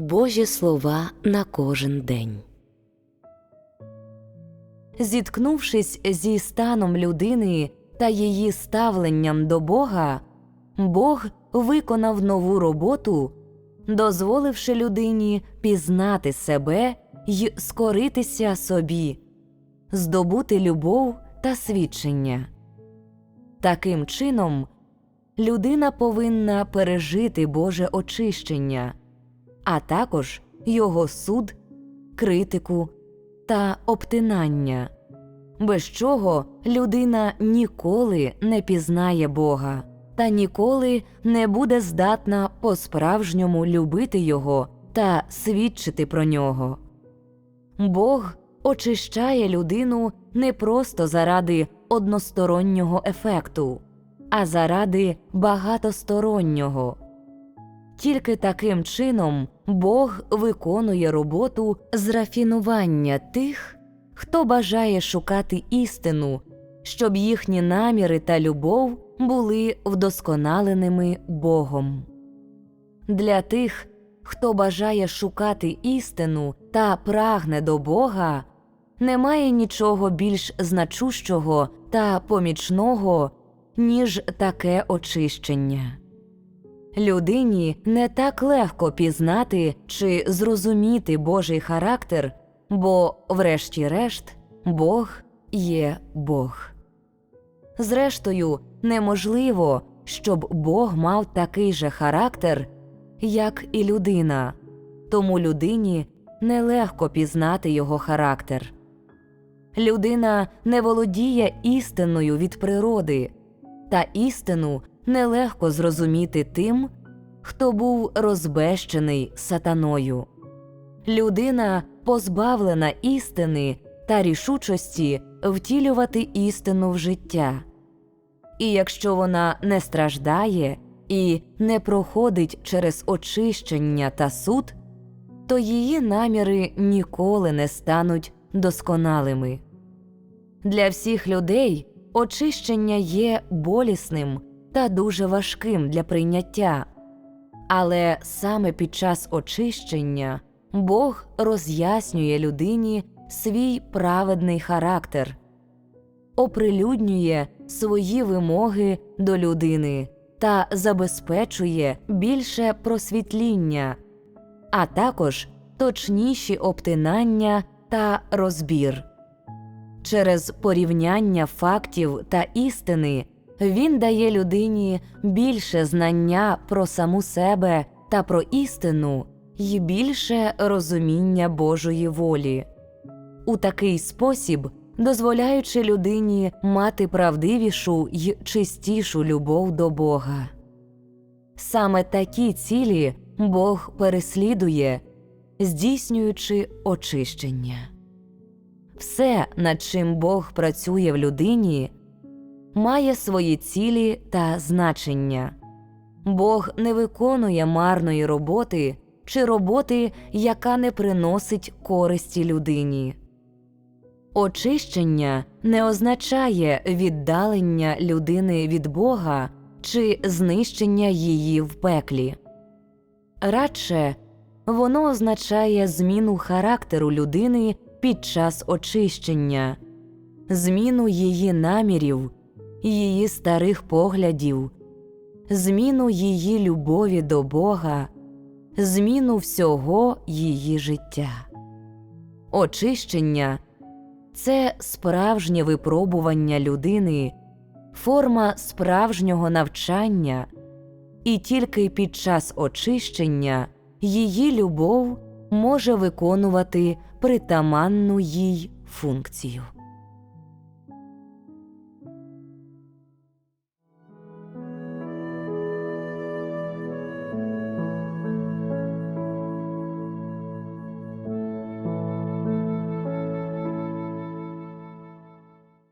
Божі слова на кожен день. Зіткнувшись зі станом людини та її ставленням до Бога, Бог виконав нову роботу, дозволивши людині пізнати себе й скоритися собі, здобути любов та свідчення. Таким чином, людина повинна пережити Боже очищення, а також його суд, критику та обтинання, без чого людина ніколи не пізнає Бога та ніколи не буде здатна по-справжньому любити Його та свідчити про нього. Бог очищає людину не просто заради одностороннього ефекту, а заради багатостороннього. Тільки таким чином Бог виконує роботу з рафінування тих, хто бажає шукати істину, щоб їхні наміри та любов були вдосконаленими Богом. Для тих, хто бажає шукати істину та прагне до Бога, немає нічого більш значущого та помічного, ніж таке очищення. Людині не так легко пізнати чи зрозуміти Божий характер, бо, врешті-решт, Бог є Бог. Зрештою, неможливо, щоб Бог мав такий же характер, як і людина, тому людині нелегко пізнати його характер. Людина не володіє істиною від природи, та істину нелегко зрозуміти тим, хто був розбещений сатаною. Людина позбавлена істини та рішучості втілювати істину в життя. І якщо вона не страждає і не проходить через очищення та суд, то її наміри ніколи не стануть досконалими. Для всіх людей очищення є болісним та дуже важким для прийняття, але саме під час очищення Бог роз'яснює людині свій праведний характер, оприлюднює свої вимоги до людини та забезпечує більше просвітління, а також точніші обтинання та розбір. Через порівняння фактів та істини він дає людині більше знання про саму себе та про істину й більше розуміння Божої волі. У такий спосіб дозволяючи людині мати правдивішу й чистішу любов до Бога. Саме такі цілі Бог переслідує, здійснюючи очищення. Все, над чим Бог працює в людині, має свої цілі та значення. Бог не виконує марної роботи чи роботи, яка не приносить користі людині. Очищення не означає віддалення людини від Бога чи знищення її в пеклі. Радше воно означає зміну характеру людини під час очищення, зміну її намірів, її старих поглядів, зміну її любові до Бога, зміну всього її життя. Очищення це справжнє випробування людини, форма справжнього навчання, і тільки під час очищення її любов може виконувати притаманну їй функцію.